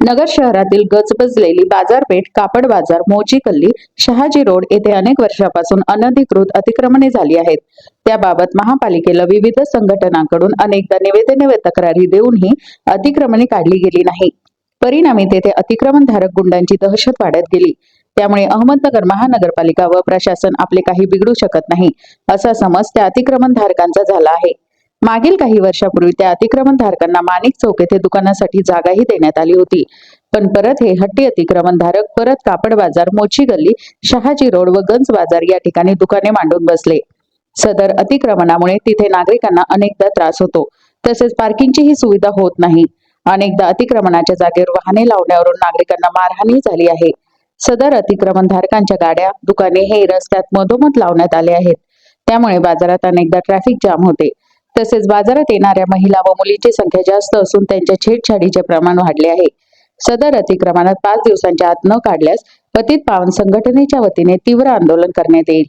नगर शहरातील गजबजलेली बाजारपेठ कापड बाजार मोची कल्ली शहाजी रोड येथे अनेक वर्षापासून अनधिकृत अतिक्रमणे झाली आहेत. त्याबाबत महापालिकेला विविध संघटनांकडून अनेकदा निवेदने व तक्रारी देऊनही अतिक्रमणे काढली गेली नाही. परिणामी तेथे अतिक्रमणधारक गुंडांची दहशत वाढत गेली. त्यामुळे अहमदनगर महानगरपालिका व प्रशासन आपले काही बिघडू शकत नाही असा समज त्या अतिक्रमणधारकांचा झाला आहे. मागील काही वर्षापूर्वी त्या अतिक्रमणधारकांना माणिक चौक येथे दुकानासाठी जागाही देण्यात आली होती. पण परत हे हट्टी अतिक्रमणधारक परत कापड बाजार मोची गल्ली शहाजी रोड व गंज बाजार या ठिकाणी दुकाने मांडून बसले. सदर अतिक्रमणामुळे तिथे नागरिकांना अनेकदा त्रास होतो. तसेच पार्किंगचीही सुविधा होत नाही. अनेकदा अतिक्रमणाच्या जागेवर वाहने लावण्यावरून नागरिकांना मारहाणी झाली आहे. सदर अतिक्रमणधारकांच्या गाड्या दुकाने हे रस्त्यात मधोमध लावण्यात आले आहेत. त्यामुळे बाजारात अनेकदा ट्रॅफिक जाम होते. तसेच बाजारात येणाऱ्या महिला व मुलींची संख्या जास्त असून त्यांच्या छेडछाडीचे प्रमाण वाढले आहे. सदर अतिक्रमणात पाच दिवसांच्या आत न काढल्यास पतित पावन संघटनेच्या वतीने तीव्र आंदोलन करण्यात येईल.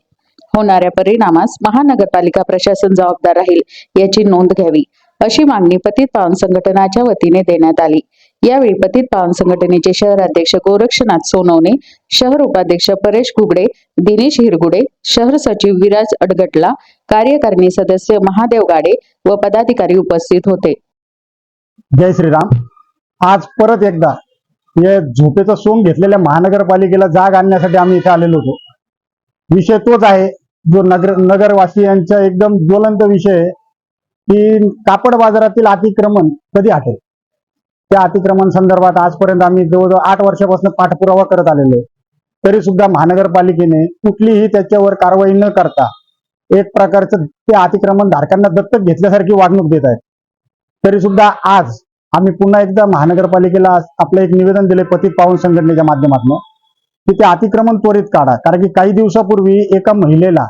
होणाऱ्या परिणामास महानगरपालिका प्रशासन जबाबदार राहील याची नोंद घ्यावी अशी मागणी पतित पावन संघटनाच्या वतीने देण्यात आली. यावेळी पतित पावन संघटनेचे शहर अध्यक्ष गोरक्षनाथ सोनवणे शहर उपाध्यक्ष परेश घुगडे दिनेश हिरगुडे शहर सचिव विराज अडगटला कार्यकारिणी सदस्य महादेव गाडे व पदाधिकारी उपस्थित होते. जय श्रीराम. आज परत एकदा या झोपेचा सोंग घेतलेल्या महानगरपालिकेला जाग आणण्यासाठी आम्ही इथे आलेलो होतो. विषय तोच आहे जो नगर नगरवासियांचा एकदम ज्वलंत विषय की कापड बाजारातील अतिक्रमण कधी हटेल? त्या अतिक्रमण संदर्भात आजपर्यंत आम्ही जवळजवळ आठ वर्षापासून पाठपुरावा करत आलेलो आहे. तरी सुद्धा महानगरपालिकेने कुठलीही त्याच्यावर कारवाई न करता एक प्रकारचं ते अतिक्रमण धारकांना दत्तक घेतल्यासारखी वागणूक देत आहेत. तरी सुद्धा आज आम्ही पुन्हा एकदा महानगरपालिकेला आपलं एक निवेदन दिले पतित पावन संघटनेच्या माध्यमातून की ते अतिक्रमण त्वरित काढा. कारण की काही दिवसापूर्वी एका महिलेला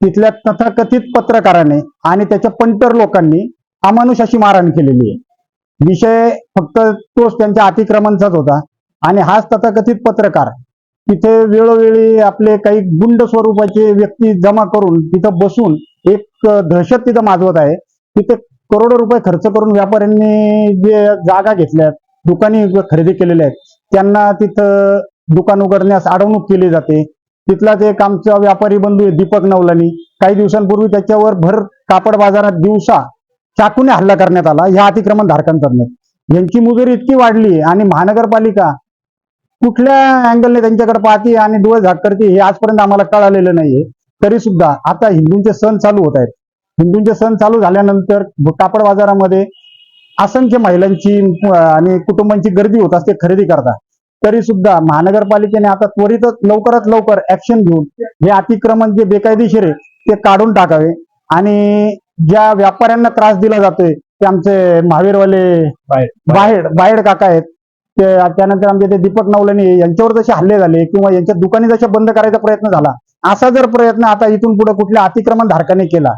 तिथल्या तथाकथित पत्रकाराने आणि त्याच्या पंटर लोकांनी अमानुष अशी मारहाण केलेली आहे. विषय फक्त तोच त्यांच्या अतिक्रमणचाच होता. आणि हाच तथाकथित पत्रकार तिथे वेळोवेळी आपले काही गुंड स्वरूपाचे व्यक्ती जमा करून तिथं बसून एक दहशत तिथं माजवत आहे. तिथे करोडो रुपये खर्च करून व्यापाऱ्यांनी जे जागा घेतल्यात दुकाने खरेदी केलेल्या आहेत त्यांना तिथं दुकान उघडण्यास अडवणूक केली जाते. तिथलाच एक आमचा व्यापारी बंधू आहे दीपक नवलानी. काही दिवसांपूर्वी त्याच्यावर भर कापड बाजारात दिवसा चाकूने हल्ला करण्यात आला. ह्या अतिक्रमण धारकांकडनं यांची मुजोरी इतकी वाढली आणि महानगरपालिका कुठल्या अँगलने त्यांच्याकडे पाहते आणि डोळे झाक करते हे आजपर्यंत आम्हाला कळालेलं नाहीये. तरी सुद्धा आता हिंदूंचे सण चालू होत आहेत. हिंदूंचे सण चालू झाल्यानंतर कापड बाजारामध्ये असंख्य महिलांची आणि कुटुंबांची गर्दी होत असते खरेदी करता. तरी सुद्धा महानगरपालिकेने आता त्वरितच लवकरात लवकर ऍक्शन घेऊन हे अतिक्रमण जे बेकायदेशीर आहे ते काढून टाकावे. आणि ज्या व्यापाऱ्यांना त्रास दिला जातोय ते आमचे महावीरवाले बाहेर. बाहेर काका आहेत. ते त्यानंतर आमचे ते दीपक नवलनी यांच्यावर जसे हल्ले झाले किंवा यांच्या दुकाने जसे बंद करायचा प्रयत्न झाला असा जर प्रयत्न आता इथून पुढे कुठल्या अतिक्रमण धारकाने केला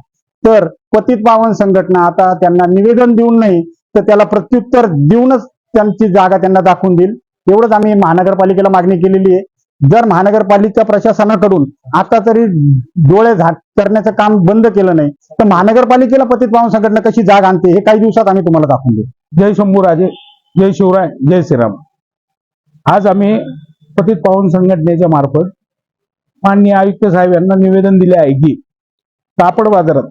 तर पतित पावन संघटना आता त्यांना निवेदन देऊन नाही तर त्याला प्रत्युत्तर देऊनच त्यांची जागा त्यांना दाखवून देईल. एवढंच आम्ही महानगरपालिकेला मागणी केलेली आहे. जर महानगरपालिका प्रशासनाकडून आता तरी डोळे झाक करण्याचं काम बंद केलं नाही तर महानगरपालिकेला पतित पावन संघटना कशी जाग आणते हे काही दिवसात आम्ही तुम्हाला दाखवून देऊ. जय शंभूराजे जय शिवराय जय श्रीराम. आज आम्ही पतित पावन संघटनेच्या मार्फत माननीय आयुक्त साहेब यांना निवेदन दिले आहे की कापड बाजारात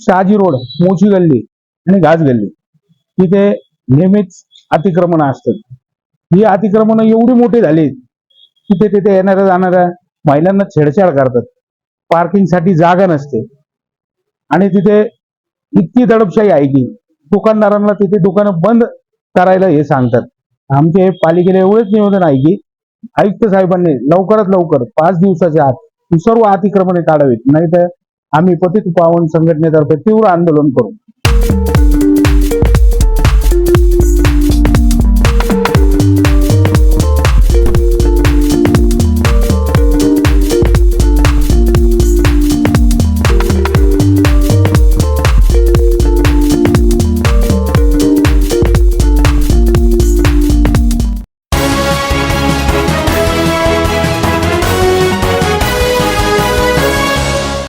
शहाजी रोड मोची गल्ली आणि घास गल्ली तिथे नेहमीच अतिक्रमण असतात. ही अतिक्रमण एवढी मोठी झाली तिथे तिथे येणाऱ्या जाणाऱ्या महिलांना छेडछाड करतात. पार्किंगसाठी जागा नसते. आणि तिथे इतकी दडपशाही आहे की दुकानदारांना तिथे दुकानं बंद करायला हे सांगतात. आमचे पालिकेला एवढेच निवेदन आहे की आयुक्त साहेबांनी लवकरात लवकर पाच दिवसाच्या आत सर्व अतिक्रमणे काढावीत. नाहीतर आम्ही पतित पावन संघटनेतर्फे तीव्र आंदोलन करू.